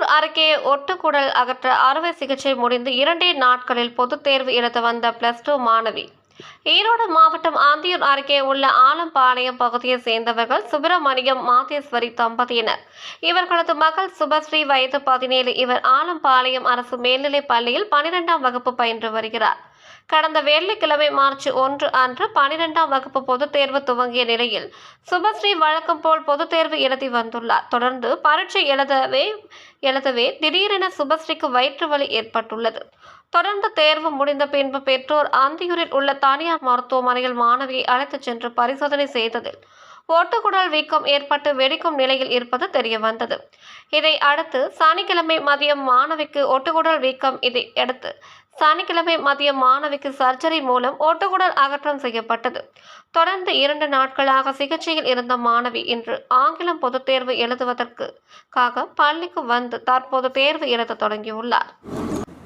ஆந்தியூர் அருகே ஒட்டுக்குடல் அகற்ற அறுவை சிகிச்சை முடிந்து இரண்டே நாட்களில் பொதுத் தேர்வு எழுத வந்த பிளஸ் டூ மாணவி. ஈரோடு மாவட்டம் ஆந்தியூர் அருகே உள்ள ஆலம்பாளையம் பகுதியை சேர்ந்தவர்கள் சுப்பிரமணியம் மாதேஸ்வரி தம்பதியினர். இவர்களது மகள் சுபஸ்ரீ வயது பதினேழு இவர் ஆலம்பாளையம் அரசு மேல்நிலைப் பள்ளியில் பனிரெண்டாம் வகுப்பு பயின்று வருகிறார். கடந்த வெள்ளிக்கிழமை மார்ச் ஒன்று அன்று பனிரெண்டாம் வகுப்பு பொதுத் தேர்வு துவங்கிய நிலையில் சுபஸ்ரீ வழக்கம் போல் பொதுத் தேர்வு எழுதி வந்துள்ளார். தொடர்ந்து பரீட்சை எழுதவே எழுதவே திடீரென சுபஸ்ரீக்கு வயிற்று வலி ஏற்பட்டுள்ளது. தொடர்ந்து தேர்வு முடிந்த பின்பு பெற்றோர் அந்தியூரில் உள்ள தனியார் மருத்துவமனையில் மாணவியை அழைத்துச் சென்று பரிசோதனை செய்ததில் ஓட்டுக்குடல் வீக்கம் ஏற்பட்டு வெடிக்கும் நிலையில் இருப்பது தெரிய வந்தது இதை அடுத்து சனிக்கிழமை மதியம் மாணவிக்கு ஒட்டுக்குடல் வீக்கம் இதை அடுத்து சனிக்கிழமை மதியம் மாணவிக்கு சர்ஜரி மூலம் ஓட்டுக்குடல் அகற்றம் செய்யப்பட்டது. தொடர்ந்து இரண்டு நாட்களாக சிகிச்சையில் இருந்த மாணவி இன்று ஆங்கிலம் பொதுத் தேர்வு எழுதுவதற்காக பள்ளிக்கு வந்து தற்போது தேர்வு எழுத தொடங்கியுள்ளார்.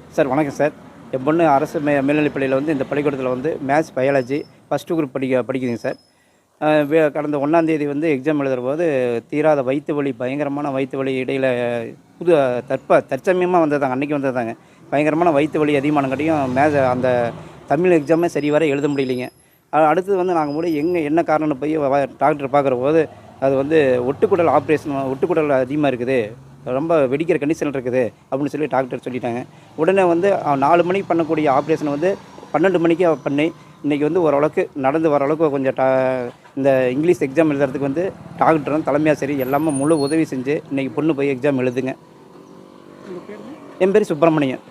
சார் வணக்கம் சார். என் பொண்ணு அரசு மே மேல்நிலைப்பள்ளியில் வந்து இந்த பள்ளிக்கூடத்தில் வந்து மேத்ஸ் பயாலஜி ஃபஸ்ட்டு குரூப் படிக்க படிக்குதுங்க சார். கடந்த ஒன்றாந்தேதி வந்து எக்ஸாம் எழுதுகிற போது தீராத வயிற்று வலி பயங்கரமான வயிற்று வலி இடையில் புது தற்ப தற்சமயமாக வந்ததாங்க அன்றைக்கி வந்ததாங்க. பயங்கரமான வயிற்று வலி அதிகமானங்காட்டியும் மேஜ அந்த தமிழ் எக்ஸாமே சரி வர எழுத முடியலைங்க. அடுத்தது வந்து நாங்கள் கூட எங்கே என்ன காரணம்னு போய் டாக்டர் பார்க்குற போது அது வந்து ஒட்டுக்குடல் ஆப்ரேஷன் ஒட்டுக்குடல் அதிகமாக இருக்குது. ரொம்ப வெடிக்கிற கண்டிஷன் இருக்குது அப்படின்னு சொல்லி டாக்டர் சொல்லிட்டாங்க. உடனே வந்து நாலு மணிக்கு பண்ணக்கூடிய ஆப்ரேஷன் வந்து பன்னெண்டு மணிக்கு பண்ணி இன்றைக்கி வந்து ஓரளவுக்கு நடந்து வர அளவுக்கு கொஞ்சம் டா இந்த இங்கிலீஷ் எக்ஸாம் எழுதுறதுக்கு வந்து டாக்டரும் தலைமையாக சரி எல்லாமே முழு உதவி செஞ்சு இன்றைக்கி பொண்ணு போய் எக்ஸாம் எழுதுங்க. என் பேர் சுப்பிரமணியன்.